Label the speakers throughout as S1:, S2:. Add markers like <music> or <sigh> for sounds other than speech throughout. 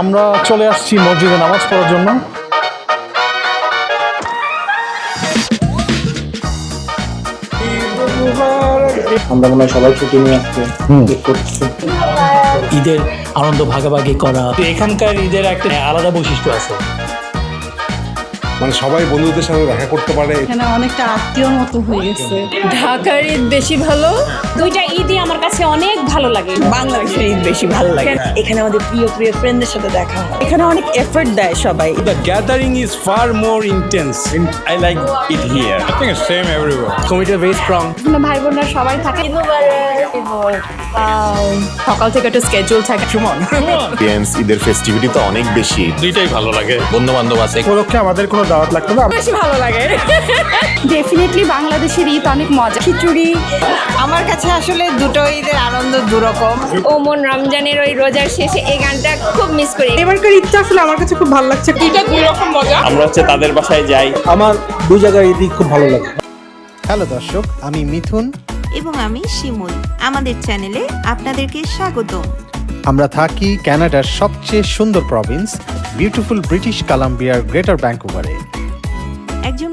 S1: আমরা চলে আসছি মসজিদে নামাজ পড়ার জন্য।
S2: আমরা মনে হয় সবাই ছুটি নিয়ে আসছে। ঈদ
S3: ঈদের আনন্দ ভাগাভাগি করা এখানকার ঈদের একটা আলাদা বৈশিষ্ট্য আছে।
S4: মানে সবাই বন্ধুদের সাথে দেখা করতে পারে।
S5: এখানে অনেকটা আত্মীয়র মতো হয়ে গেছে।
S6: ঢাকার ঈদ বেশি ভালো। দুইটা ঈদই আমার কাছে অনেক ভালো লাগে।
S5: বাংলাদেশের ঈদ বেশি ভালো লাগে। এখানে আমাদের প্রিয় প্রিয় ফ্রেন্ডদের সাথে দেখা হয়। এখানে অনেক এফোর্ট দেয় সবাই।
S7: Gathering is far more intense. I like it here. I think it's same everywhere. Committee very strong.
S6: এখানে ভাই বোনরা সবাই থাকে। সকাল থেকে একটা স্কেজুল থাকে।
S8: এক্সপিরিয়েন্স ঈদের ফেস্টিভিটি তো অনেক বেশি।
S3: দুইটাই ভালো লাগে। বন্ধু বান্ধব আছে।
S2: উপলক্ষে আমাদের কোনো দাওয়াত লাগতো না?
S6: বেশি ভালো লাগে। <laughs> ডেফিনেটলি বাংলাদেশের ঈদ অনেক মজা।
S5: খিচুড়ি। আমার কাছে আসলে দুটো ঈদের আনন্দ দুরকম।
S6: ওমন রমজানের ওই রোজার শেষে এই গানটা খুব মিস করি।
S5: এবারকার ঈদটা আসলে আমার কাছে খুব ভালো লাগছে।
S6: দুইটা দুই রকম মজা।
S7: আমরা হচ্ছে তাদের বাসায় যাই।
S2: আমার দুই জায়গায় ঈদই খুব ভালো লাগে।
S9: হ্যালো দর্শক আমি মিথুন।
S10: এবং আমি শিমুল। আমাদের চ্যানেলে আপনাদেরকে স্বাগত।
S9: আমরা থাকি কানাডার সবচেয়ে সুন্দর প্রভিন্স বিউটিফুল ব্রিটিশ কলাম্বিয়ার গ্রেটার ব্যাঙ্কুভারে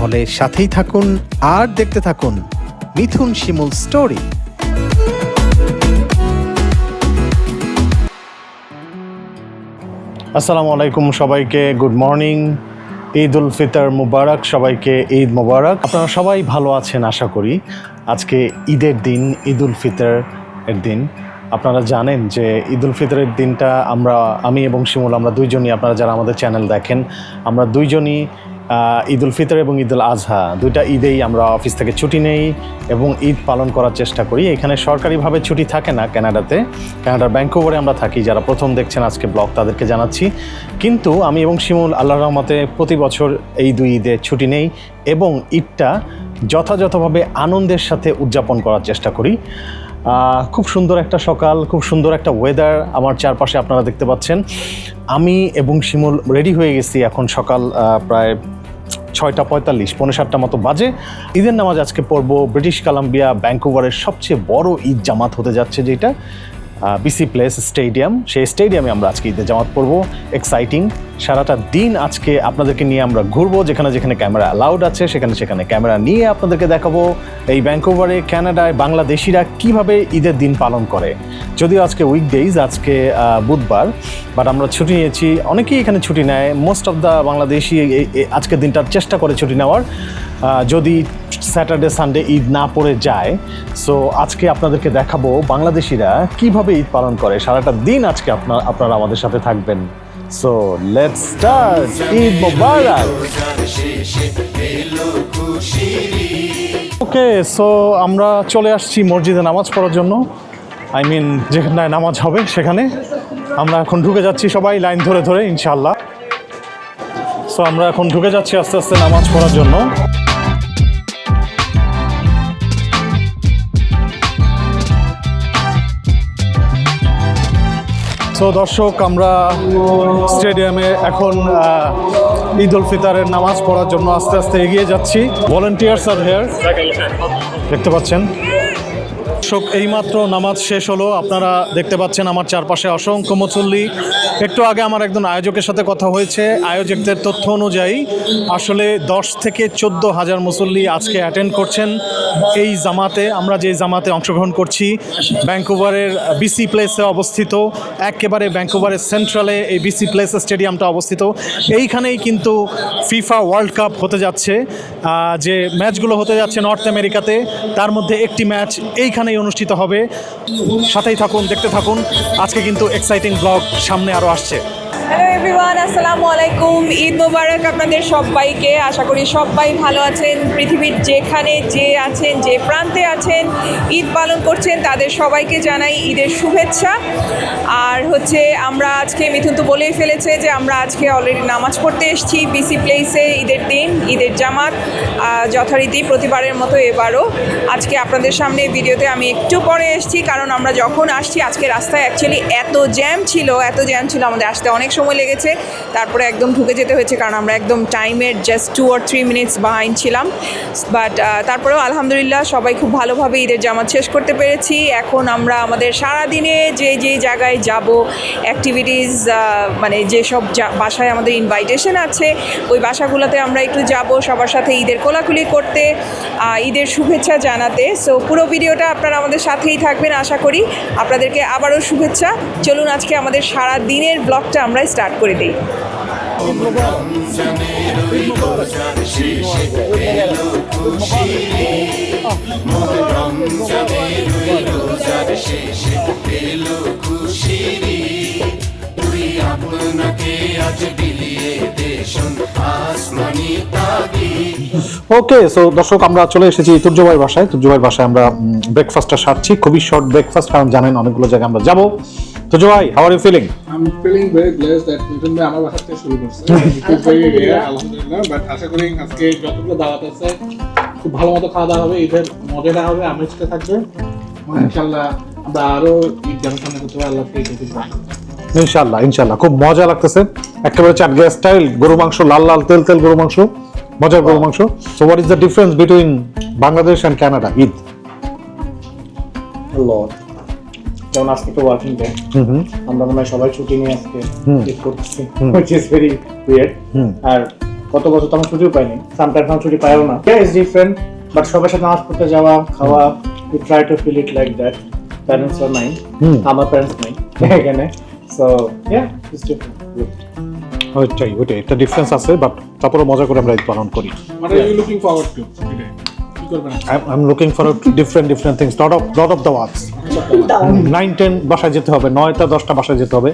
S9: তাহলে সাথেই থাকুন আর দেখতে থাকুন মিথুন শিমুল স্টোরি।
S1: আসসালামু আলাইকুম সবাইকে, গুড মর্নিং, ঈদ উল ফিতর মুবারক, সবাইকে ঈদ মুবারক। আপনারা সবাই ভালো আছেন, আশা করি। আজকে ঈদের দিন, ঈদ উল ফিতর এর দিন। আপনারা জানেন যে ঈদ উল ফিতরের দিনটা আমরা, আমি এবং শিমুল, আমরা দুইজনই, আপনারা যারা আমাদের চ্যানেল দেখেন, আমরা দুইজনই আহ, ঈদ উল ফিতর এবং ঈদ উল আজহা দুইটা ঈদেই আমরা অফিস থেকে ছুটি নেই এবং ঈদ পালন করার চেষ্টা করি। এখানে সরকারিভাবে ছুটি থাকে না কানাডাতে কানাডার ব্যাঙ্কোভারে আমরা থাকি যারা প্রথম দেখছেন আজকে ব্লগ তাদেরকে জানাচ্ছি। কিন্তু আমি এবং শিমুল আল্লাহ রহমতে প্রতি বছর এই দুই ঈদে ছুটি নেই এবং ঈদটা যথাযথভাবে আনন্দের সাথে উদযাপন করার চেষ্টা করি। খুব সুন্দর একটা সকাল, খুব সুন্দর একটা ওয়েদার আমার চারপাশে আপনারা দেখতে পাচ্ছেন। আমি এবং শিমুল রেডি হয়ে গেছি এখন সকাল প্রায় ছয়টা পঁয়তাল্লিশ, পৌনে সাতটা মতো বাজে। ঈদের নামাজ আজকে পড়ব ব্রিটিশ কলাম্বিয়া ব্যাঙ্কুভারের সবচেয়ে বড় ঈদ জামাত হতে যাচ্ছে যেটা বিসি প্লেস স্টেডিয়াম সেই স্টেডিয়ামে আমরা আজকে ঈদের জামাত পড়ব। এক্সাইটিং সারাটা দিন আজকে আপনাদেরকে নিয়ে আমরা ঘুরবো, যেখানে যেখানে ক্যামেরা অ্যালাউড আছে, সেখানে সেখানে ক্যামেরা নিয়ে আপনাদেরকে দেখাবো এই ব্যাঙ্কোভারে কানাডায় বাংলাদেশিরা কীভাবে ঈদের দিন পালন করে। যদিও আজকে উইকডেইজ আজকে বুধবার বাট আমরা ছুটি নিয়েছি। অনেকেই এখানে ছুটি নেয়। মোস্ট অফ দ্য বাংলাদেশি আজকের দিনটার চেষ্টা করে ছুটি নেওয়ার। যদি স্যাটারডে সানডে ঈদ না পড়ে যায় সো আজকে আপনাদেরকে দেখাবো বাংলাদেশিরা কীভাবে ঈদ পালন করে। সারাটা দিন আজকে আপনার, আপনারা আমাদের সাথে থাকবেন। সো লেটস স্টার্ট ঈদ মোবারক ওকে সো আমরা চলে আসছি মসজিদে নামাজ পড়ার জন্য। আই মিন যেখানে নামাজ হবে, সেখানে। আমরা এখন ঢুকে যাচ্ছি সবাই, লাইন ধরে ধরে ইনশাল্লাহ সো আমরা এখন ঢুকে যাচ্ছি আস্তে আস্তে নামাজ পড়ার জন্য। সো দর্শক, আমরা স্টেডিয়ামে এখন ঈদ উল ফিতারের নামাজ পড়ার জন্য আস্তে আস্তে এগিয়ে যাচ্ছি। ভলেন্টিয়ার্স আর হেয়ার দেখতে পাচ্ছেন। দর্শক, এইমাত্র নামাজ শেষ হলো। আপনারা দেখতে পাচ্ছেন আমার চারপাশে অসংখ্য মুসল্লি। একটু আগে আমার একজন আয়োজকের সাথে কথা হয়েছে। আয়োজকদের তথ্য অনুযায়ী আসলে দশ থেকে চোদ্দ হাজার মুসল্লি আজকে অ্যাটেন্ড করছেন এই জামাতে। আমরা যে জামাতে অংশগ্রহণ করছি ব্যাঙ্কুভারের বিসি প্লেসে অবস্থিত। একেবারে ব্যাঙ্কুভারের সেন্ট্রালে এই বিসি প্লেস স্টেডিয়ামটা অবস্থিত। এইখানেই কিন্তু ফিফা ওয়ার্ল্ড কাপ হতে যাচ্ছে। যে ম্যাচগুলো হতে যাচ্ছে নর্থ আমেরিকাতে তার মধ্যে একটি ম্যাচ এইখানেই অনুষ্ঠিত হবে। সাথেই থাকুন দেখতে থাকুন। আজকে কিন্তু এক্সাইটিং ব্লগ সামনে আরও আসছে।
S11: হ্যালো এভরিওয়ান আসসালামু আলাইকুম ঈদ মোবারক আপনাদের সবাইকে। আশা করি সবাই ভালো আছেন। পৃথিবীর যেখানে যে আছেন, যে প্রান্তে আছেন, ঈদ পালন করছেন, তাদের সবাইকে জানাই ঈদের শুভেচ্ছা। আর হচ্ছে, আমরা আজকে, মিথুন তো বলেই ফেলেছে যে আমরা আজকে অলরেডি নামাজ পড়তে এসেছি। বিসি প্লেসে ঈদের দিন, ঈদের জামাত যথারীতি প্রতিবারের মতো এবারও। আজকে আপনাদের সামনে ভিডিওতে আমি একটু পরে এসেছি, কারণ আমরা যখন আসছি, আজকে রাস্তায় অ্যাকচুয়ালি এত জ্যাম ছিল, এত জ্যাম ছিল আমাদের আসতে অনেক সময় লেগেছে। তারপরে একদম ঢুকে যেতে হয়েছে কারণ আমরা একদম টাইমের just two or three minutes বাহাইন ছিলাম। বাট তারপরেও আলহামদুলিল্লাহ সবাই খুব ভালোভাবে ঈদের জামাত শেষ করতে পেরেছি। এখন আমরা আমাদের সারা দিনে যে যে জায়গায় যাব অ্যাক্টিভিটিস মানে যেসব বাসায় আমাদের ইনভাইটেশন আছে, ওই বাসাগুলোতে আমরা একটু যাব, সবার সাথে ঈদের কোলাকুলি করতে ঈদের শুভেচ্ছা জানাতে। সো পুরো ভিডিওটা আপনারা আমাদের সাথেই থাকবেন, আশা করি। আপনাদেরকে আবারও শুভেচ্ছা। চলুন আজকে আমাদের সারা দিনের ব্লগটা আমরা স্টার্ট করে দিই।
S1: ওকে সো দর্শক, আমরা চলে এসেছি তুর্যভাই বাসায়। তুর্যবাই বাসায় আমরা ব্রেকফাস্টটা সারছি। খুবই শর্ট ব্রেকফাস্ট কারণ জানেন অনেকগুলো জায়গায় আমরা যাব। তুর্যভাই how are you feeling
S2: I am feeling very blessed that Mithun ভাই আমার বাসা থেকে শুরু করছে খুব ভেরি রেয়ার আলহামদুলিল্লাহ বাট আশা করি আজকে যতগুলো দাওয়াত আছে খুব ভালো মতো খাওয়া দাওয়া হবে ঈদের মজাটা হবে আমেজটা থাকবে। ইনশাল্লাহ আমরা আরও ঈদ সামনে করতে পারি আল্লাহ থেকে তৌফিক দান করুন।
S1: ইনশাল্লাহ ইনশাল্লাহ খুব মজা লাগতেছে। একেবারে চাট গ্যাস স্টাইল গরু মাংস লাল লাল তেল তেল গরু মাংস মজার গরু মাংস। So what is the difference between Bangladesh and Canada Eid?
S2: Lord যেমন আজকে তো ওয়ার্কিং ডে আমরা মনে হয় সবাই ছুটি নিয়ে আজকে ঈদ করতেছি হুইচ ইজ ভেরি উইয়ার্ড আর কত বছর তো আমরা ছুটিও পাইনি সামটাইমস আমরা ছুটি পাইও না। ইজ ডিফারেন্ট বাট সবার সাথে নামাজ পড়তে যাওয়া খাওয়া we try to feel it like that parents আর নাই আমার প্যারেন্টস নাই এখানে। সো ইয়া ইটস ডিফারেন্ট
S1: ওইটাই ওইটাই একটা ডিফারেন্স আছে বাট তারপরে মজা করে আমরা ঈদ পালন করি? I am looking for different different things lot of lot of the works nine ten বাসায় যেতে হবে নয়টা দশটা বাসায় যেতে হবে।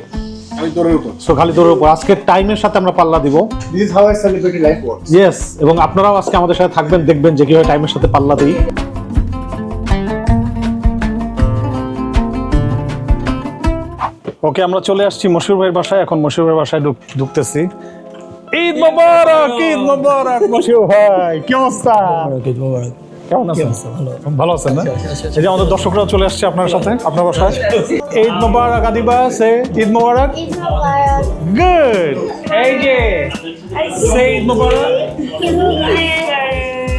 S2: আমি দৌড়ের উপর।
S1: সো খালি দৌড়ের উপর। আজকে টাইমের সাথে আমরা পাল্লা দিব।
S2: This how I celebrate life works
S1: yes এবং আপনারাও আজকে আমাদের সাথে থাকবেন দেখবেন যে কীভাবে টাইমের সাথে পাল্লা দিই। ওকে আমরা চলে আসছি মশুর ভাইয়ের বাসায়। এখন মশুর ভাইয়ের বাসায় ঢুকতেছি। ঈদ মোবারক ঈদ মোবারক মশুর ভাই। কি অবস্থা?
S12: ঈদ মোবারক।
S1: কেমন আছেন? ভালো। আছেন না? এই যে আমাদের দর্শকরাও চলে আসছে আপনার সাথে আপনার বাসায়। ঈদ মোবারক আদিবা সে ঈদ মোবারক? গুড এই যে সে ঈদ মোবারক।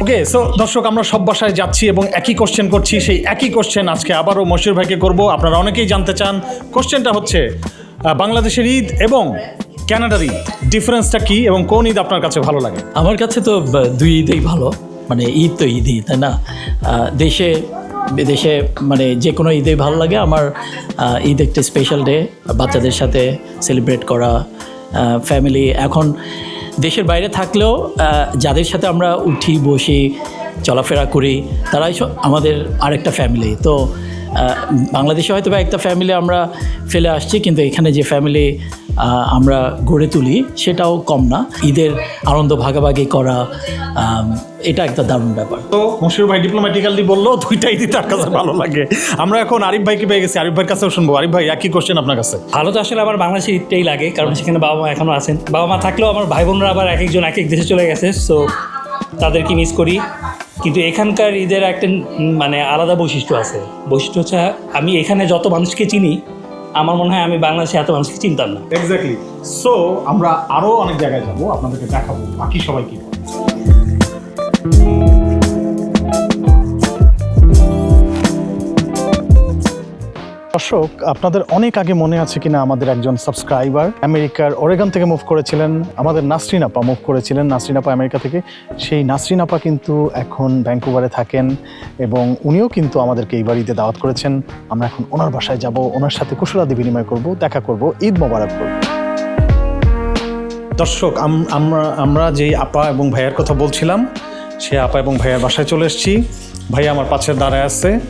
S1: ওকে সো দর্শক আমরা সব বাসায় যাচ্ছি এবং একই কোশ্চেন করছি সেই একই কোশ্চেন আজকে আবারও মশির ভাইকে করব। আপনারা অনেকেই জানতে চান কোশ্চেনটা হচ্ছে বাংলাদেশের ঈদ এবং ক্যানাডার ঈদ। ডিফারেন্সটা কি এবং কোন ঈদ আপনার কাছে ভালো লাগে?
S12: আমার কাছে তো দুই ঈদেই ভালো। মানে ঈদ তো ঈদই, তাই না? দেশে বিদেশে মানে যে কোনো ঈদে ভালো লাগে আমার ঈদ একটা স্পেশাল ডে বাচ্চাদের সাথে সেলিব্রেট করা ফ্যামিলি এখন দেশের বাইরে থাকলেও যাদের সাথে আমরা উঠি, বসি, চলাফেরা করি, তারাই আমাদের আরেকটা ফ্যামিলি তো বাংলাদেশে হয়তো বা একটা ফ্যামিলি আমরা ফেলে আসছি, কিন্তু এখানে যে ফ্যামিলি আমরা গড়ে তুলি সেটাও কম না। ঈদের আনন্দ ভাগাভাগি করা এটা একটা দারুণ ব্যাপার।
S1: তো মশির ভাই ডিপ্লোম্যাটিক্যালি বলল দুইটাই ঈদ তার কাছে ভালো লাগে। আমরা এখন আরিফ ভাইকে পেয়ে গেছি। আরিফ ভাইয়ের কাছেও শুনব। আরিফ ভাই একই কোশ্চেন আপনার কাছে?
S12: ভালো তো আসলে আমার বাংলাদেশের ঈদটাই লাগে কারণ সেখানে বাবা মা এখনও আছেন। বাবা মা থাকলেও আমার ভাই বোনরা আবার এক একজন এক এক দেশে চলে গেছে সো তাদেরকে মিস করি। কিন্তু এখানকার ঈদের একটা মানে আলাদা বৈশিষ্ট্য আছে। বৈশিষ্ট্য হচ্ছে আমি এখানে যত মানুষকে চিনি আমার মনে হয় আমি বাংলাদেশে এত মানুষকে চিনতাম না
S1: এক্স্যাক্টলি সো আমরা আরও অনেক জায়গায় যাব, আপনাদেরকে দেখাবো, বাকি সবাই কি করে। দর্শক, আপনাদের অনেক আগে মনে আছে কিনা আমাদের একজন সাবস্ক্রাইবার আমেরিকার ওরেগন থেকে মুভ করেছিলেন। আমাদের নাসরিন আপা মুভ করেছিলেন, নাসরিন আপা আমেরিকা থেকে। সেই নাসরিন আপা কিন্তু এখন ভ্যাঙ্কুভারে থাকেন এবং উনিও কিন্তু আমাদেরকে এই বাড়িতে দাওয়াত করেছেন। আমরা এখন ওনার বাসায় যাব, ওনার সাথে কুশলাদি বিনিময় করব, দেখা করব, ঈদ মোবারক করব। দর্শক, আম- আমরা আমরা যেই আপা এবং ভাইয়ার কথা বলছিলাম, সে আপা এবং ভাইয়ার বাসায় চলে এসেছি। ভাইয়া আমার পাশে দাঁড়ায় আছে।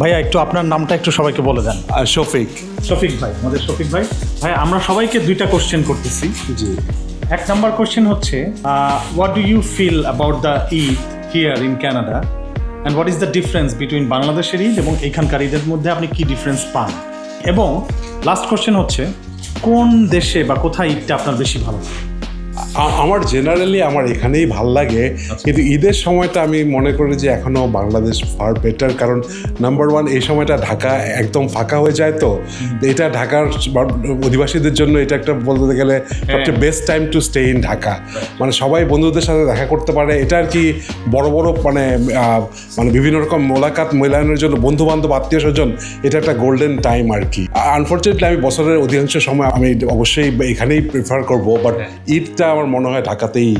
S1: ভাইয়া একটু আপনার নামটা একটু সবাইকে বলে দেন।
S4: শফিক।
S1: শফিক ভাই আমাদের শফিক ভাই। ভাই আমরা সবাইকে দুইটা কোশ্চেন করতেছি।
S4: জি।
S1: এক নাম্বার কোশ্চেন হচ্ছে what do you feel about the Eid here in Canada and what is the difference between বাংলাদেশের ঈদ এবং এখানকার ঈদের মধ্যে আপনি কি ডিফারেন্স পান? এবং লাস্ট কোশ্চেন হচ্ছে কোন দেশে বা কোথায় ঈদটা আপনার বেশি ভালো লাগে?
S4: আমার জেনারেলি আমার এখানেই ভালো লাগে। কিন্তু ঈদের সময়টা আমি মনে করি যে এখনও বাংলাদেশ ফার বেটার কারণ নাম্বার ওয়ান এই সময়টা ঢাকা একদম ফাঁকা হয়ে যায় তো। এটা ঢাকার অধিবাসীদের জন্য এটা একটা বলতে গেলে সবচেয়ে best time to stay in Dhaka. মানে সবাই বন্ধুদের সাথে দেখা করতে পারে। এটা আর কি বড় বড় মানে মানে বিভিন্ন রকম মোলাকাত মেলানোর জন্য বন্ধু বান্ধব আত্মীয় স্বজন এটা একটা গোল্ডেন টাইম আর কি। আনফর্চুনেটলি আমি বছরের অধিকাংশ সময় আমি অবশ্যই এখানেই প্রিফার করব। বাট ঈদটা আমার মনে হয় ঢাকাতেই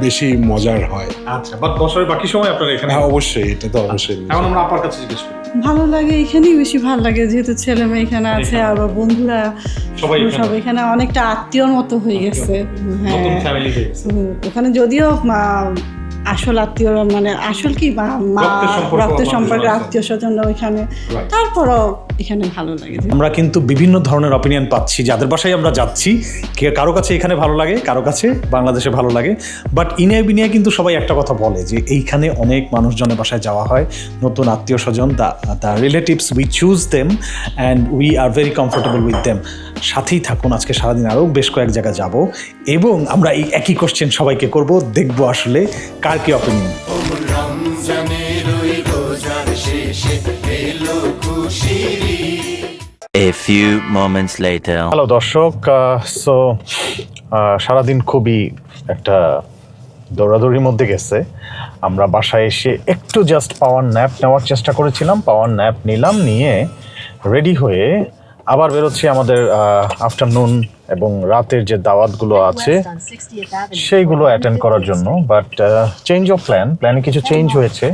S4: বেশি মজার হয়।
S1: আচ্ছা বাট বছরের বাকি সময় আপনার এখানে
S4: হ্যাঁ অবশ্যই এটা তো অবশ্যই।
S1: এখন আমরা আপার কাছে জিজ্ঞেস করি।
S13: ভালো লাগে এখানেই বেশি ভালো লাগে যেহেতু ছেলে মেয়ে এখানে আছে আর বন্ধুরা
S1: সবাই
S13: সব এখানে। অনেকটা আত্মীয়র মতো হয়ে গেছে। হ্যাঁ।
S1: নতুন ফ্যামিলি হয়ে গেছে।
S13: হুম, ওখানে যদিও মা, আসল আত্মীয় মানে আসল কি মা
S1: রক্তের আমাদের
S13: সম্পর্কে আত্মীয় স্বজনরা ওইখানে। তারপরও এখানে ভালো লাগে
S1: আমরা কিন্তু বিভিন্ন ধরনের অপিনিয়ন পাচ্ছি যাদের বাসায় আমরা যাচ্ছি কে কারও কাছে এখানে ভালো লাগে কারও কাছে বাংলাদেশে ভালো লাগে। বাট ইনিয়া বিনিয়া কিন্তু সবাই একটা কথা বলে যে এইখানে অনেক মানুষজনের বাসায় যাওয়া হয় নতুন আত্মীয় স্বজন the the relatives we choose them and we are very comfortable with them সাথেই থাকুন আজকে সারাদিন আরও বেশ কয়েক জায়গায় যাব এবং আমরা এই একই কোশ্চেন সবাইকে করব দেখব আসলে কার কি opinion
S14: A few moments later.
S1: Hello দর্শক সো সারাদিন খুবই একটা দৌড়াদৌড়ির মধ্যে গেছে। আমরা বাসায় এসে একটু জাস্ট পাওয়ার ন্যাপ নেওয়ার চেষ্টা করেছিলাম পাওয়ার ন্যাপ নিলাম, নিয়ে রেডি হয়ে আবার বেরোচ্ছি আমাদের আফটারনুন এবং রাতের যে দাওয়াতগুলো আছে, সেইগুলো অ্যাটেন্ড করার জন্য। বাট চেঞ্জ অফ প্ল্যান প্ল্যানে কিছু চেঞ্জ হয়েছে।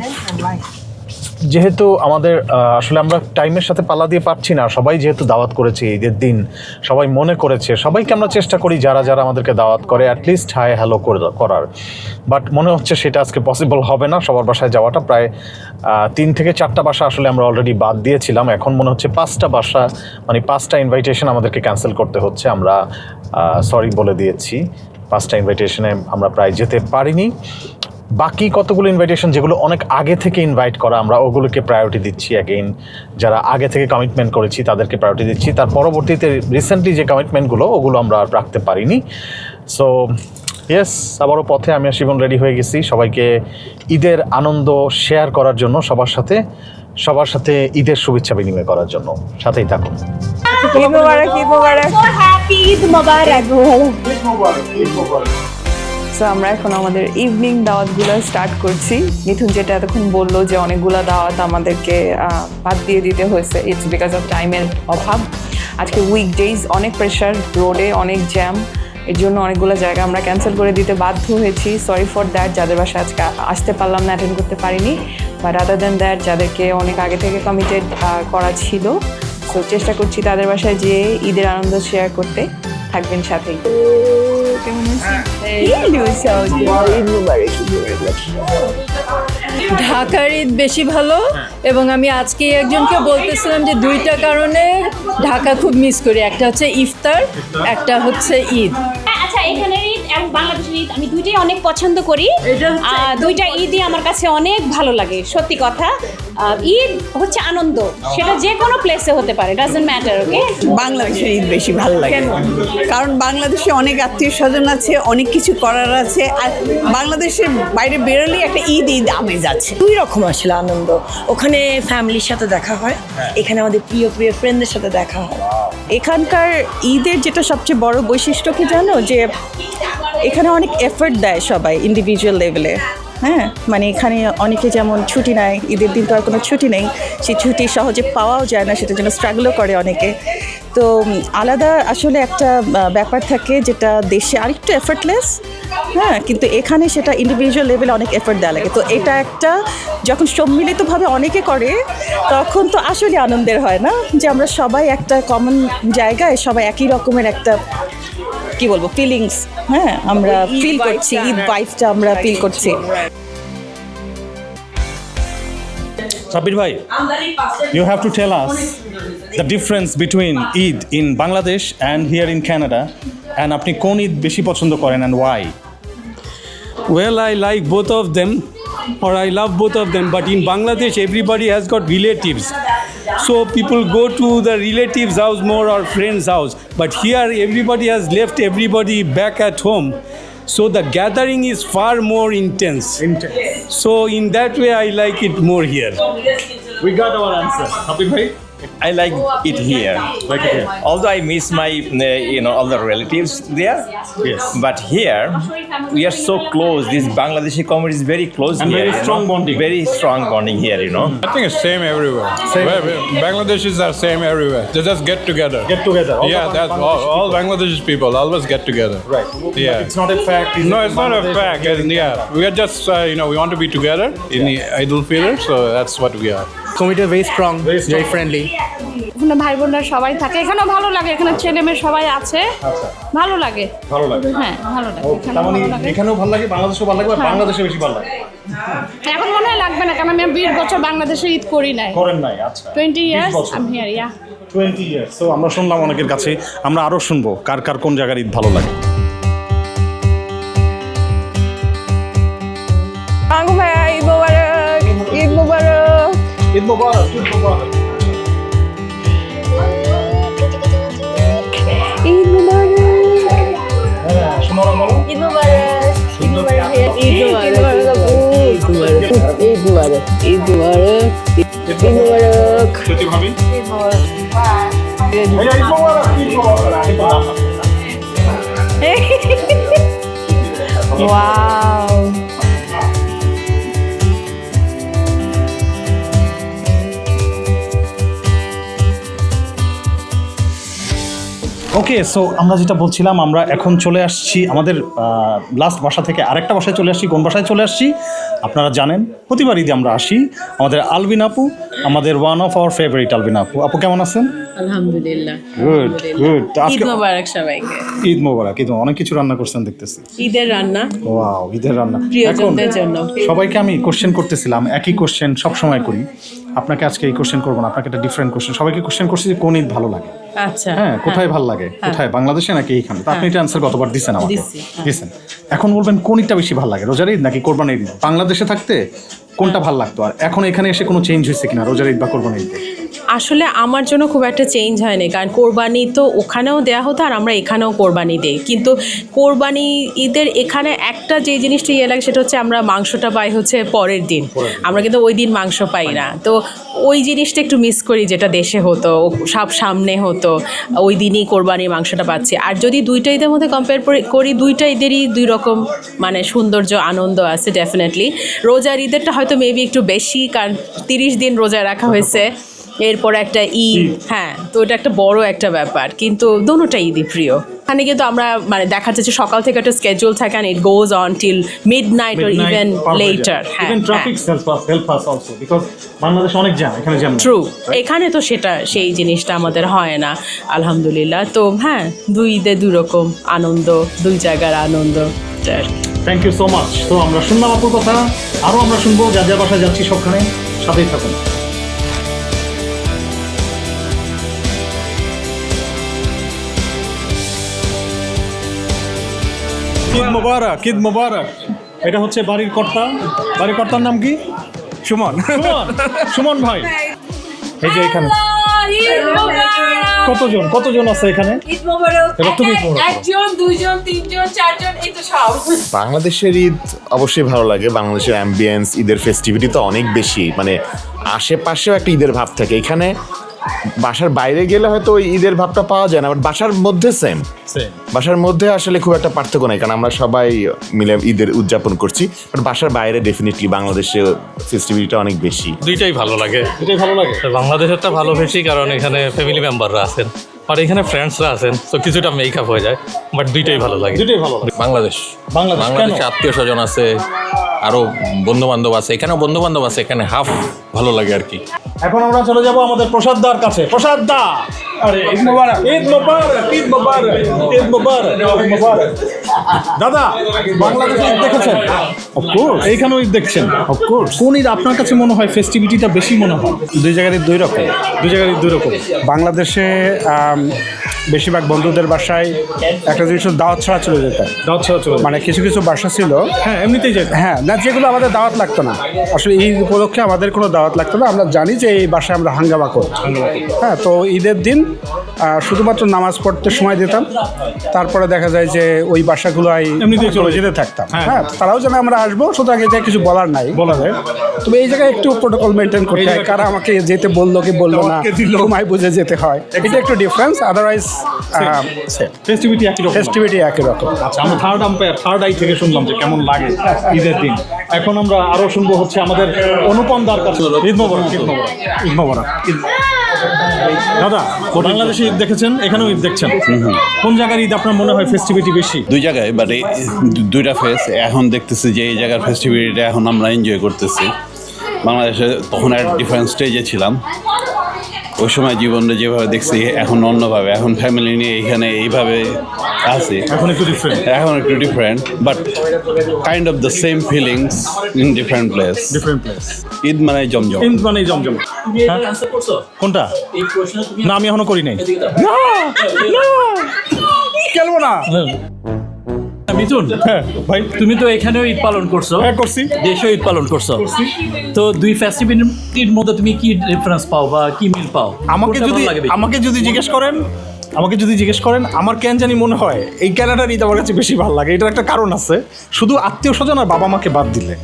S1: যেহেতু আমাদের আসলে আমরা টাইমের সাথে পাল্লা দিয়ে পারছি না, সবাই যেহেতু দাওয়াত করেছে ঈদের দিন, সবাই মনে করেছে, সবাইকে আমরা চেষ্টা করি যারা যারা আমাদেরকে দাওয়াত করে অ্যাটলিস্ট হাই হ্যালো করার। বাট মনে হচ্ছে সেটা আজকে পসিবল হবে না, সবার বাসায় যাওয়াটা প্রায় তিন থেকে চারটা বাসা আসলে আমরা অলরেডি বাদ দিয়েছিলাম। এখন মনে হচ্ছে পাঁচটা বাসা মানে পাঁচটা ইনভাইটেশন আমাদেরকে ক্যান্সেল করতে হচ্ছে, আমরা সরি বলে দিয়েছি। পাঁচটা ইনভাইটেশনে আমরা প্রায় যেতে পারিনি। বাকি কতগুলো ইনভাইটেশন যেগুলো অনেক আগে থেকে ইনভাইট করা আমরা ওগুলোকে প্রায়োরিটি দিচ্ছি অ্যাগেইন যারা আগে থেকে কমিটমেন্ট করেছি তাদেরকে প্রায়োরিটি দিচ্ছি। তার পরবর্তীতে রিসেন্টলি যে কমিটমেন্টগুলো ওগুলো আমরা আর রাখতে পারিনি। সো ইয়েস আবারও পথে আমি আর শিবন রেডি হয়ে গেছি। সবাইকে ঈদের আনন্দ শেয়ার করার জন্য সবার সাথে সবার সাথে ঈদের শুভেচ্ছা বিনিময় করার জন্য। সাথেই থাকুন।
S11: ঈদ মোবারক ঈদ মোবারক।
S15: হ্যাপি ঈদ মোবারক।
S11: সো আমরা এখন আমাদের ইভিনিং দাওয়াতগুলো স্টার্ট করছি। মিথুন যেটা এতক্ষণ বলল যে অনেকগুলো দাওয়াত আমাদেরকে বাদ দিয়ে দিতে হয়েছে ইটস বিকজ অফ টাইমের অভাব। আজকে উইকডেজ অনেক প্রেশার রোডে অনেক জ্যাম এর জন্য অনেকগুলো জায়গা আমরা ক্যান্সেল করে দিতে বাধ্য হয়েছি। সরি ফর দ্যাট যাদের বাসায় আজকে আসতে পারলাম না অ্যাটেন্ড করতে পারিনি। বা রাদার দেন দ্যাট যাদেরকে অনেক আগে থেকে কমিটেড করা ছিল সো চেষ্টা করছি তাদের বাসায় যেয়ে ঈদের আনন্দ শেয়ার করতে। থাকবেন সাথে কেমন
S13: ঢাকার ঈদ বেশি ভালো এবং আমি আজকে একজনকে বলতেছিলাম যে দুইটা কারণে ঢাকা খুব মিস করি। একটা হচ্ছে ইফতার একটা হচ্ছে ঈদ।
S15: আচ্ছা এখানে ঈদ এবং বাংলাদেশের ঈদ আমি দুইটাই অনেক পছন্দ করি। দুইটা ঈদই আমার কাছে অনেক ভালো লাগে সত্যি কথা। ঈদ হচ্ছে আনন্দ সেটা যে কোনো প্লেসে হতে পারে ডাজন্ট ম্যাটার ওকে
S13: বাংলাদেশের ঈদ বেশি ভালো লাগে। কারণ বাংলাদেশে অনেক আত্মীয় স্বজন আছে অনেক কিছু করার আছে আর বাংলাদেশের বাইরে বেরোলেই একটা ঈদ ঈদ আমেজ আছে।
S16: দুই রকম আসলে আনন্দ। ওখানে ফ্যামিলির সাথে দেখা হয় এখানে আমাদের প্রিয় প্রিয় ফ্রেন্ডদের সাথে দেখা হয়।
S13: এখানকার ঈদের যেটা সবচেয়ে বড় বৈশিষ্ট্য কি জানো? যে এখানে অনেক এফর্ট দেয় সবাই ইন্ডিভিজুয়াল লেভেলে হ্যাঁ? মানে এখানে অনেকে যেমন ছুটি নেয়, ঈদের দিন তো আর কোনো ছুটি নেই সেই ছুটি সহজে পাওয়াও যায় না, সেটার জন্য স্ট্রাগলও করে অনেকে। তো আলাদা আসলে একটা ব্যাপার থাকে যেটা দেশে আরেকটু এফর্টলেস হ্যাঁ? কিন্তু এখানে সেটা ইন্ডিভিজুয়াল লেভেলে অনেক এফর্ট দেওয়া লাগে। তো এটা একটা, যখন সম্মিলিতভাবে অনেকে করে, তখন তো আসলে আনন্দের হয় না যে আমরা সবাই একটা কমন জায়গায় সবাই একই রকমের একটা কি বলব ফিলিংস হ্যাঁ আমরা ফিল করছি ঈদ ভাইবটা আমরা ফিল করছি
S1: Sabir bhai, you have to tell us the difference between Eid in Bangladesh and here in Canada. And আপনি কোন ঈদ বেশি পছন্দ করেন and why?
S7: Well, I like both of them, or I love both of them. But in Bangladesh, everybody has got relatives. So people go to the relatives' house more or friends' house. But here, everybody has left everybody back at home. So the gathering is far more intense.
S1: Intense.
S7: So in that way, I like it more here.
S1: We got our answer. Happy bhai?
S17: I like it here.
S1: Like.
S17: Although I miss my, uh, you know, all the relatives there.
S1: Yes.
S17: But here, we are so close. This Bangladeshi community is very close
S1: and
S17: here.
S1: very strong
S17: know?
S1: bonding.
S17: Very strong bonding here, you know.
S18: I think it's same everywhere.
S1: Same.
S18: Bangladeshis are same everywhere. They just get together.
S1: Get together. All
S18: yeah, that's all, all Bangladeshi people always get together.
S1: Right.
S18: Yeah.
S1: But it's not a fact.
S18: No, it's not a fact. yeah, we are just, uh, you know, we want to be together in yeah. the Idul Fitr, so that's what we are.
S19: Community so very strong,
S1: very, strong.
S19: very friendly.
S20: ওখানে ভাই বোনরা সবাই থাকে। এখানেও ভালো লাগে এখানে ছেলে মেয়ে সবাই আছে।
S1: আচ্ছা।
S20: ভালো লাগে।
S1: ভালো লাগে।
S20: হ্যাঁ ভালো লাগে। এখানেও
S1: তার মানে
S20: ভালো লাগে।
S1: এখানেও ভালো লাগে বাংলাদেশেও ভালো লাগে
S20: হ্যাঁ।
S1: বাংলাদেশে বেশি ভালো লাগে?
S20: এখন মনে হয় লাগবে না কারণ আমি বিশ বছর বাংলাদেশে ঈদ করি নাই।
S1: করেন নাই আচ্ছা।
S20: Twenty
S1: 20
S20: years. আমি হিয়ার ইয়া
S1: টোয়েন্টি ইয়ার্স তো আমরা শুনলাম অনেকের কাছে আমরা আরও শুনব কার কার কোন জায়গার ঈদ ভালো লাগে।
S11: ঈদ মোবারক। ঈদ মোবারক
S1: ঈদ মোবারক। মোবারক
S11: ঈদ মোবারক ঈদ মোবারক
S1: ওকে সো আমরা যেটা বলছিলাম আমরা এখন চলে আসছি আমাদের লাস্ট বাসা থেকে আরেকটা বাসায় চলে আসছি কোন বাসায় চলে আসছি? আপনারা জানেন প্রতিবার আমরা আসি আমাদের আলবিন আপু আমাদের one of our favourite Albin আপু। আপু কেমন আছেন?
S21: আলহামদুলিল্লাহ
S1: গুড গুড
S21: ঈদ মোবারক সবাইকে।
S1: ঈদ মোবারক ঈদ অনেক কিছু রান্না করছেন দেখতেছি।
S21: ঈদের রান্না?
S1: ওয়াও ঈদের রান্না।
S21: প্রিয়জনদের জন্য।
S1: সবাইকে আমি কোশ্চেন করতেছিলাম একই কোশ্চেন সব সময় করি। আপনাকে আজকে এই কোশ্চেন করব না আপনাকে একটা ডিফারেন্ট কোশ্চেন সবাইকে কোশ্চেন করছি যে কোন ঈদ ভালো লাগে?
S21: আচ্ছা।
S1: হ্যাঁ কোথায় ভালো লাগে? কোথায়? বাংলাদেশে নাকি এইখানে? তো আপনি এটা অ্যান্সার গতবার দিচ্ছেন আমাকে।
S21: হ্যাঁ।
S1: এখন বলবেন কোন ঈদটা বেশি ভালো লাগে? রোজার ঈদ নাকি কোরবানির ঈদ? বাংলাদেশে থাকতে কোনটা ভালো লাগতো? আর এখন এখানে এসে কোনো চেঞ্জ হয়েছে কিনা? রোজার ঈদ বা কোরবানির ঈদে?
S21: আসলে আমার জন্য খুব একটা চেঞ্জ হয়নি কারণ কোরবানি তো ওখানেও দেয়া হতো আর আমরা এখানেও কোরবানি দেই। কিন্তু কোরবানি ঈদের এখানে একটা যে জিনিসটা ইয়ে লাগে সেটা হচ্ছে আমরা মাংসটা পাই হচ্ছে পরের দিন। আমরা কিন্তু ওই দিন মাংস পাই না। তো ওই জিনিসটা একটু মিস করি যেটা দেশে হতো সব সামনে হতো ওই দিনই কোরবানির মাংসটা পাচ্ছি। আর যদি দুইটা ঈদের মধ্যে কম্পেয়ার করি দুইটা ঈদেরই দুই রকম মানে সৌন্দর্য আনন্দ আছে ডেফিনেটলি রোজার ঈদেরটা হয়তো মেবি একটু বেশি কারণ তিরিশ দিন রোজা রাখা হয়েছে। এরপর একটা ঈদ হ্যাঁ তো এটা একটা বড় একটা ব্যাপার কিন্তু দোনোটা ঈদই প্রিয়। এখানে কিন্তু আমরা মানে দেখা যাচ্ছে সকাল থেকে একটা স্কেজুল থাকে and it goes on till midnight or even later হ্যাঁ
S1: even traffic help us also because বাংলাদেশে অনেক জ্যাম এখানে জ্যাম
S21: ট্রু এখানে তো সেটা সেই জিনিসটা আমাদের হয় না আলহামদুলিল্লাহ। তো হ্যাঁ দুই ঈদে দুই রকম আনন্দ দুই জায়গার আনন্দ।
S1: থ্যাংক ইউ সো মাচ তো আমরা শুনলাম আপুর কথা আরও আমরা শুনব যা যা বাসায় যাচ্ছি সবখানে সাথেই থাকুন। ঈদ মোবারক ঈদ মোবারক। এটা হচ্ছে বাড়ির কর্তা। বাড়ির কর্তার নাম কি? সুমন। সুমন। সুমন ভাই। এই যে এখানে। কতজন? কতজন আছে এখানে? এবার তুমি ঈদ মোবারক করো।
S22: একজন দুইজন তিনজন চারজন এই তো সব।
S10: বাংলাদেশের ঈদ অবশ্যই ভালো লাগে। বাংলাদেশের অ্যাম্বিয়েন্স ঈদের ফেস্টিভিটি তো অনেক বেশি। মানে আশেপাশেও একটা ঈদের ভাব থাকে। এখানে বাসার বাইরে গেলে হয়তো ওই ঈদের ভাবটা পাওয়া যায় না বাট বাসার মধ্যে সেম বাসার মধ্যে আসলে খুব একটা পার্থক্য নাই কারণ আমরা সবাই মিলে ঈদের উদযাপন করছি বাট বাসার বাইরে ডেফিনেটলি বাংলাদেশে ফেস্টিভিটিটা অনেক বেশি।
S23: দুইটাই ভালো লাগে।
S1: দুইটাই ভালো লাগে?
S23: বাংলাদেশেরটা ভালো বেশি কারণ এখানে ফ্যামিলি মেম্বাররা আছেন আর এখানে ফ্রেন্ডসরা আছেন তো কিছুটা মেকআপ হয়ে যায় বাট দুইটাই ভালো লাগে।
S1: দুইটাই ভালো লাগে।
S23: বাংলাদেশ।
S1: বাংলাদেশ
S23: বাংলাদেশে আত্মীয় স্বজন আছে আরও বন্ধু বান্ধব আছে এখানেও বন্ধু বান্ধব আছে এখানে হাফ ভালো লাগে আর কি।
S1: এখন আমরা চলে যাব আমাদের প্রসাদ দার কাছে। প্রসাদ দা! আরে ঈদ মোবারক। ঈদ মোবারক ঈদ মোবারক ঈদ মোবারক। ঈদ মোবারক দাদা বাংলাদেশে ঈদ দেখেছেন? অফকোর্স এইখানেও ঈদ দেখছেন? অফকোর্স কোন ঈদ আপনার কাছে মনে হয় ফেস্টিভিটিটা বেশি মনে হয়?
S19: দুই জায়গার দুই রকম।
S1: দুই জায়গার দুই রকম।
S19: বাংলাদেশে বেশিরভাগ বন্ধুদের বাসায় একটা জিনিস দাওয়াত ছাড়া চলে যেত।
S1: দাওয়াত ছাড়া চলে
S19: মানে কিছু কিছু বাসা ছিল।
S1: হ্যাঁ এমনিতেই যেত।
S19: হ্যাঁ না যেগুলো আমাদের দাওয়াত লাগতো না। আসলে এই উপলক্ষে আমাদের কোনো দাওয়াত লাগতো না। আমরা জানি যে এই বাসায় আমরা হাঙ্গামা করি। হ্যাঁ তো ঈদের দিন শুধুমাত্র নামাজ পড়তে সময় দিতাম। তারপরে দেখা যায় যে ওই বাসাগুলোয়
S1: এমনিতেই চলে
S19: যেতে থাকতাম।
S1: হ্যাঁ।
S19: হ্যাঁ তারাও যেন আমরা আসব সুতরাং এটা কিছু বলার নাই। বলা যায়। তবে এই জায়গায় একটু প্রোটোকল মেনটেন করতে হয়। কারা আমাকে যেতে বলল কি বলল না
S1: দাওয়াতকে
S19: বুঝে যেতে হয়। এটা একটু ডিফারেন্স আদারওয়াইজ
S1: ফেস্টিভিটি একই রকম।
S19: ফেস্টিভিটি একই রকম।
S1: আচ্ছা আমরা থার্ড আম্পায়ার থার্ড আই থেকে শুনলাম যে কেমন লাগে ঈদের দিন। এখন আমরা আরও শুনব হচ্ছে আমাদের অনুপম দার কাছে ঈদ মোবারক ঈদ মোবারক। ঈদ মোবারক। দাদা বাংলাদেশে ঈদ দেখেছেন? এখানেও ঈদ দেখছেন? কোন জায়গার ঈদ আপনার মনে হয় ফেস্টিভিটি বেশি?
S24: দুই জায়গায় বাট দুইটা ফেস এখন দেখতেছি যে এই জায়গার ফেস্টিভিটিটা এখন আমরা এনজয় করতেছি। বাংলাদেশে তখন একটা ডিফারেন্ট স্টেজে ছিলাম। ওই সময় জীবনটা যেভাবে দেখছি এখন অন্যভাবে। এখন ফ্যামিলি নিয়ে এখানে এইভাবে আছি।
S1: এখন একটু ডিফারেন্ট
S24: এখন একটু different but kind of the same feelings in different place
S1: different place
S24: Eid মানে জমজম।
S1: ঈদ মানে জমজম।
S12: করছ?
S1: কোনটা?
S12: এই প্রশ্ন তুমি
S1: না আমি এখনও করি নাই।
S19: খেলব না।
S12: মিথুন
S1: হ্যাঁ ভাই।
S12: তুমি তো এখানেও ঈদ পালন করছ।
S1: হ্যাঁ করছি।
S12: দেশেও ঈদ পালন করছ। তো দুই ফেস্টিভিটির মধ্যে তুমি কি ডিফারেন্স পাও বা কি মিল পাও?
S1: আমাকে যদি আমাকে যদি জিজ্ঞেস করেন আমাকে যদি জিজ্ঞেস করেন, আমার কেন জানি মনে হয়, এই ক্যানাডার ঈদ আমার কাছে বেশি ভালো লাগে। এটার একটা কারণ আছে। শুধু আত্মীয় স্বজন আর বাবা মাকে বাদ দিলে।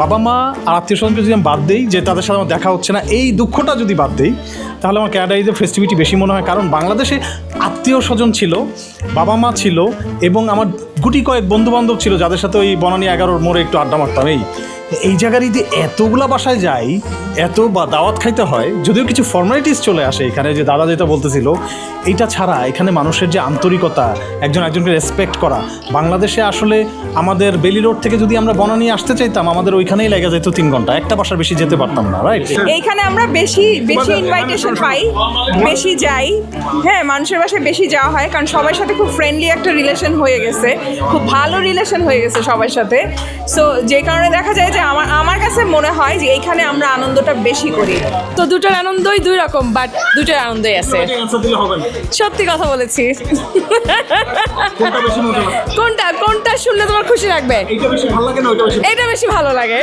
S1: বাবা মা আর আত্মীয় স্বজনকে যদি আমি বাদ দিই, যে তাদের সাথে আমার দেখা হচ্ছে না, এই দুঃখটা যদি বাদ দিই, তাহলে আমার ক্যানাডা ঈদের ফেস্টিভিটি বেশি মনে হয়। কারণ বাংলাদেশে আত্মীয় স্বজন ছিল, বাবা মা ছিল, এবং আমার গুটি কয়েক বন্ধু বান্ধব ছিল, যাদের সাথে ওই বনানী এগারোর মোড়ে একটু আড্ডা মারতাম, এই এই জায়গার ঈদে এতগুলা বাসায় যাই এত বা দাওয়াত খাইতে হয় যদিও কিছু ফর্মালিটিস চলে আসে এখানে যে দাদা যেটা বলতেছিল এইটা ছাড়া এখানে মানুষের যে আন্তরিকতা একজন একজনকে রেসপেক্ট করা বাংলাদেশে আসলে আমাদের বেলি রোড থেকে যদি আমরা বনানী আসতে চাইতাম আমাদের ওইখানেই লেগে যেত তিন ঘণ্টা একটা বাসার বেশি যেতে পারতাম না রাইট
S5: এইখানে আমরা বেশি বেশি ইনভাইটেশন পাই বেশি যাই। হ্যাঁ মানুষের বাসায় বেশি যাওয়া হয় কারণ সবার সাথে খুব ফ্রেন্ডলি একটা রিলেশন হয়ে গেছে খুব ভালো রিলেশন হয়ে গেছে সবার সাথে। সো যে কারণে দেখা যায় যে আমার আমার কাছে মনে হয় যে এইখানে আমরা আনন্দটা বেশি করি।
S25: তো দুটোর আনন্দই দুই রকম বাট দুটোর আনন্দই আছে। সত্যি কথা বলেছি। কোনটা কোনটা শুনলে তোমার খুশি লাগবে? এটা বেশি ভালো লাগে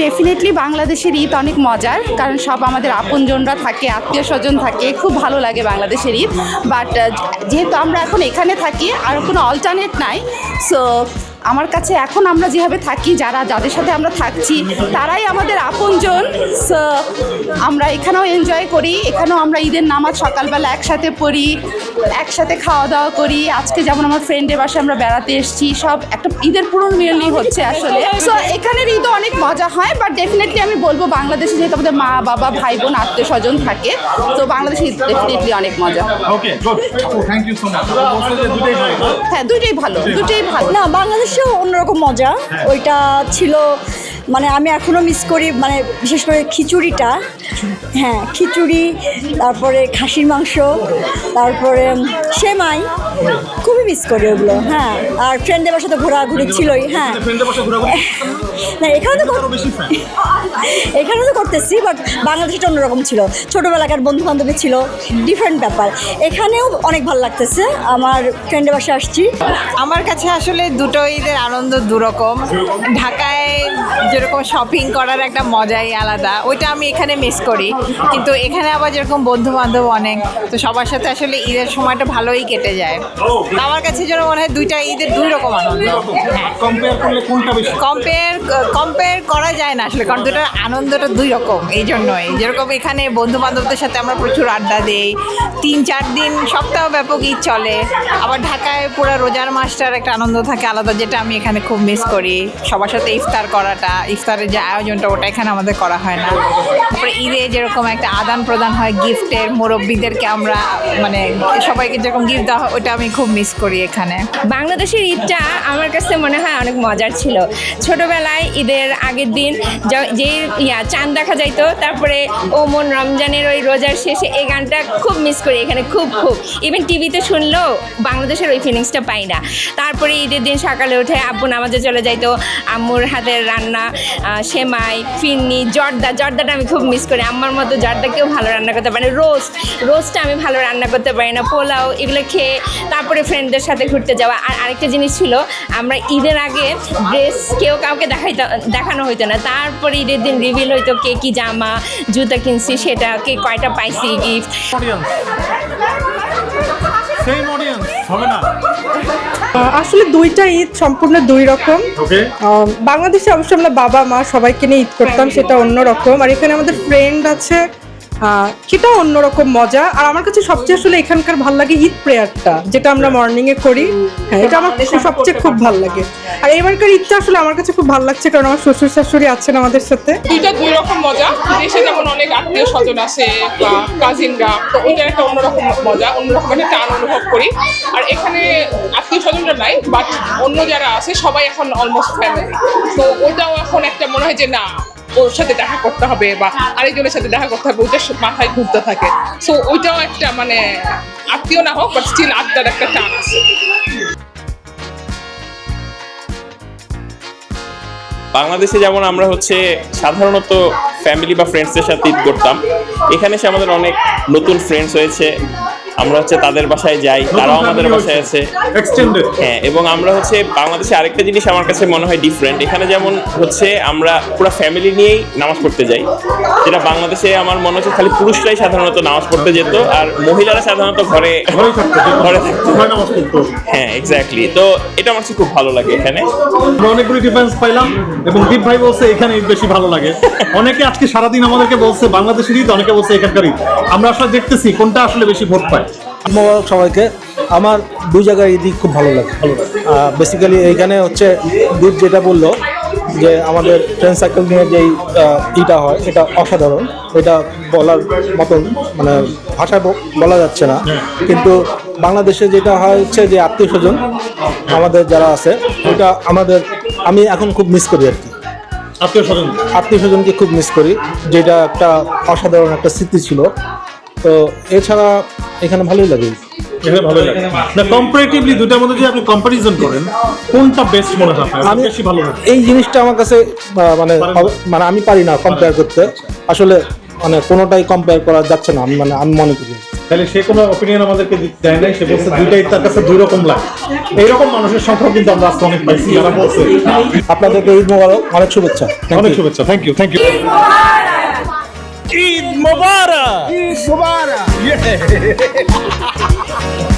S6: ডেফিনেটলি বাংলাদেশের ঈদ অনেক মজার কারণ সব আমাদের আপনজনরা থাকে আত্মীয় স্বজন থাকে খুব ভালো লাগে বাংলাদেশের ঈদ। বাট যেহেতু আমরা এখন এখানে থাকি আর কোনো অল্টারনেট নাই সো আমার কাছে এখন আমরা যেভাবে থাকি যারা যাদের সাথে আমরা থাকছি তারাই আমাদের আপনজন। সো আমরা এখানেও এনজয় করি এখানেও আমরা ঈদের নামাজ সকালবেলা একসাথে পড়ি একসাথে খাওয়া দাওয়া করি। আজকে যেমন আমার ফ্রেন্ডের বাসে আমরা বেড়াতে এসেছি সব একটা ঈদের পুরনো মিলনি হচ্ছে আসলে। সো এখানের ঈদও অনেক মজা হয় বাট ডেফিনেটলি আমি বলব বাংলাদেশে যেহেতু আমাদের মা বাবা ভাই বোন আত্মীয় স্বজন থাকে তো বাংলাদেশে ঈদ ডেফিনেটলি অনেক মজা।
S1: Okay thank you so much দুটোই ভালো।
S6: হ্যাঁ দুইটাই ভালো দুটোই ভালো।
S26: না বাংলাদেশেও অন্যরকম মজা। ওইটা ছিল মানে আমি এখনও মিস করি মানে বিশেষ করে খিচুড়িটা। হ্যাঁ খিচুড়ি তারপরে খাসির মাংস তারপরে সেমাই খুবই মিস করি ওগুলো হ্যাঁ। আর ফ্রেন্ডদের বাসাতে ঘোরাঘুরি ছিলই হ্যাঁ। না এখানে তো এখানে তো <laughs> করতেছি বাট বাংলাদেশটা অন্যরকম ছিল। ছোটোবেলাকার বন্ধু বান্ধবী ছিল ডিফারেন্ট ব্যাপার। এখানেও অনেক ভালো লাগতেছে আমার ফ্রেন্ডের বাসায় আসছি।
S5: আমার কাছে আসলে দুটো ঈদের আনন্দ দুরকম। ঢাকায় যেরকম শপিং করার একটা মজাই আলাদা ওইটা আমি এখানে মিস করি। কিন্তু এখানে আবার যেরকম বন্ধু বান্ধব অনেক তো সবার সাথে আসলে ঈদের সময়টা ভালোই কেটে যায়। আমার কাছে যেন মনে হয় দুইটা ঈদের দুই রকম আনন্দ।
S1: কম্পেয়ার
S5: কম্পেয়ার করা যায় না আসলে কারণ দুটার আনন্দটা দুই রকম এই জন্যই। যেরকম এখানে বন্ধু বান্ধবদের সাথে আমরা প্রচুর আড্ডা দেই তিন চার দিন সপ্তাহ ব্যাপক ঈদ চলে। আবার ঢাকায় পুরো রোজার মাসটার একটা আনন্দ থাকে আলাদা যেটা আমি এখানে খুব মিস করি। সবার সাথে ইফতার করাটা
S27: ইফতারের যে আয়োজনটা, ওটা এখানে আমাদের করা হয় না। তারপরে ঈদে যেরকম একটা আদান প্রদান হয় গিফটের, মুরব্বীদেরকে আমরা মানে সবাইকে যেরকম গিফট দেওয়া হয়, ওটা আমি খুব মিস করি এখানে।
S28: বাংলাদেশের ঈদটা আমার কাছে মনে হয় অনেক মজার ছিল। ছোটবেলায় ঈদের আগের দিন য- ইয়া, চাঁদ দেখা যাইতো, তারপরে ওমন রমজানের ওই রোজার শেষে এই গানটা খুব মিস করি এখানে, খুব খুব। ইভেন টিভিতে শুনলেও বাংলাদেশের ওই ফিলিংসটা পাই না। তারপরে ঈদের দিন সকালে উঠে আব্বু নামাজে চলে যাইতো, আম্মুর হাতের রান্না সেমাই ফিরনি জর্দা। জর্দাটা আমি খুব মিস করি। আমার মতো জর্দা কেউ ভালো রান্না করতে পারি রোস্ট, রোস্টটা আমি ভালো রান্না করতে পারি না। পোলাও, এগুলো খেয়ে তারপরে ফ্রেন্ডদের সাথে ঘুরতে যাওয়া। আর আরেকটা জিনিস ছিল, আমরা ঈদের আগে ড্রেস কেউ কাউকে দেখাইতে, দেখানো হইতো না। তারপরে ঈদের দিন রিভিল হইতো কে কি জামা, জুতা কিনছি, সেটা, কে কয়টা পাইছি গিফট
S1: সেম অডিয়েন্স হবে না।
S29: আসলে দুইটা ঈদ সম্পূর্ণ দুই রকম। বাংলাদেশে অবশ্যই আমরা বাবা মা সবাইকে নিয়ে ঈদ করতাম সেটা অন্য রকম। আর এখানে আমাদের ফ্রেন্ড আছে আহ, সেটাও অন্যরকম মজা। আর আমার কাছে সবচেয়ে আসলে এখানকার ভালো লাগে ঈদ প্রেয়ারটা যেটা আমরা মর্নিং এ করি। হ্যাঁ এটা আমার সবচেয়ে খুব ভালো লাগে। আর এবারকার ঈদটা আসলে আমার কাছে খুব ভালো লাগছে কারণ আমার শ্বশুর শাশুড়ি আছেন আমাদের সাথে।
S11: দুইটা দুই রকম মজা। দেশে যেমন অনেক আত্মীয় স্বজন আসে বা কাজিনরা তো ওইটার একটা অন্যরকম মজা অন্যরকম একটা টান অনুভব করি। আর এখানে আত্মীয় স্বজনরা নাই বাট অন্য যারা আছে সবাই এখন অলমোস্ট ফ্যামিলি তো ওটাও এখন একটা মনে হয় যে না ওর সাথে দেখা করতে হবে বা আরেকজনের সাথে দেখা করতে হবে ওইটা মাথায় ঘুরতে থাকে। সো ওইটাও একটা মানে আত্মীয় না হোক বাট স্টিল আত্মার একটা টান আছে।
S5: বাংলাদেশে যেমন আমরা হচ্ছে সাধারণত ফ্যামিলি বা ফ্রেন্ডসদের সাথে ঈদ করতাম, এখানে এসে আমাদের অনেক নতুন ফ্রেন্ডস হয়েছে। আমরা হচ্ছে তাদের বাসায় যাই তারাও আমাদের বাসায় আছে। হ্যাঁ এবং আমরা হচ্ছে বাংলাদেশে আরেকটা জিনিস আমার কাছে মনে হয় ডিফারেন্ট এখানে যেমন হচ্ছে আমরা পুরো ফ্যামিলি নিয়েই নামাজ পড়তে যাই। যেটা বাংলাদেশে আমার মনে হচ্ছে খালি পুরুষরাই সাধারণত নামাজ পড়তে যেত আর মহিলারা সাধারণত ঘরে ঘরে থাকতো। হ্যাঁ এক্স্যাক্টলি তো এটা আমার কাছে খুব ভালো লাগে এখানে।
S1: আমরা অনেকগুলো ডিফারেন্স পাইলাম এবং দীপ ভাই বলছে এখানে বেশি ভালো লাগে। অনেকে আজকে সারাদিন আমাদেরকে বলছে বাংলাদেশের ঈদ অনেকে বলছে এখানকার ঈদ আমরা আসলে দেখতেছি কোনটা আসলে বেশি ভোট পায়।
S30: মোবারক সবাইকে। আমার দুই জায়গায় ঈদই খুব ভালো লাগে। ভালো বেসিক্যালি এইখানে হচ্ছে দীপ যেটা বলল যে আমাদের ফ্রেন্ড সার্কেল নিয়ে যেই ইটা হয় এটা অসাধারণ। এটা বলার মতন মানে ভাষায় বলা যাচ্ছে না। কিন্তু বাংলাদেশে যেটা হয় হচ্ছে যে আত্মীয় স্বজন আমাদের যারা আছে ওটা আমাদের আমি এখন খুব মিস করি আর কি।
S1: আত্মীয় স্বজন?
S30: আত্মীয় স্বজনকে খুব মিস করি যেটা একটা অসাধারণ একটা স্মৃতি ছিল। তো এছাড়া এখানে ভালোই লাগে।
S1: এখানে ভালো লাগে। না কম্পারেটিভলি দুটার মধ্যে যদি আপনি কম্পারিজন করেন কোনটা বেস্ট মনে হয় আপনার?
S30: আমি
S1: বেশি ভালো লাগে?
S30: এই জিনিসটা আমার কাছে আহ, মানে মানে আমি পারি না কম্পেয়ার করতে। আসলে মানে কোনোটাই কম্পেয়ার করা যাচ্ছে না আমি মানে আমি মনে করি।
S1: তাহলে সে কোনো অপিনিয়ন আমাদেরকে দেয় নাই সে বলছে দুইটাই তার কাছে দুই রকম লাগে। এইরকম মানুষের সংখ্যাও কিন্তু আমরা আজকে অনেক পাইছি যারা বলছে।
S30: আপনাদেরকে ঈদ মোবারক অনেক শুভেচ্ছা।
S1: অনেক শুভেচ্ছা। Thank you thank you
S17: Eid Mobarak. Eid Mobarak. <laughs> <laughs>